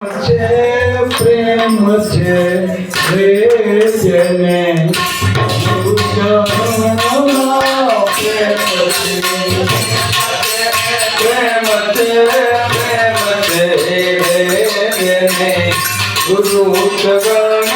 છે પ્રેમ છે જેને ગુરુ સગા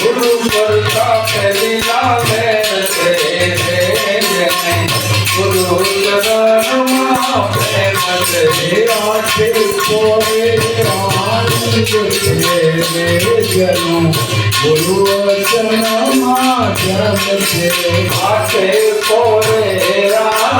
ગુરુ કરતા પહેલા ગુરુ ચરણમાં પ્રેમ છે ગુરુ ચરણમાં જન્મ છે આખે કોરે રા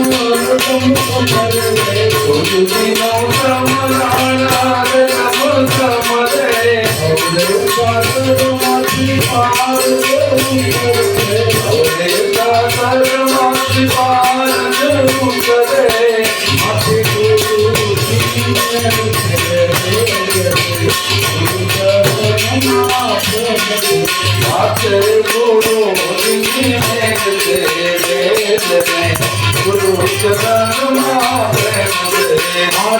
Good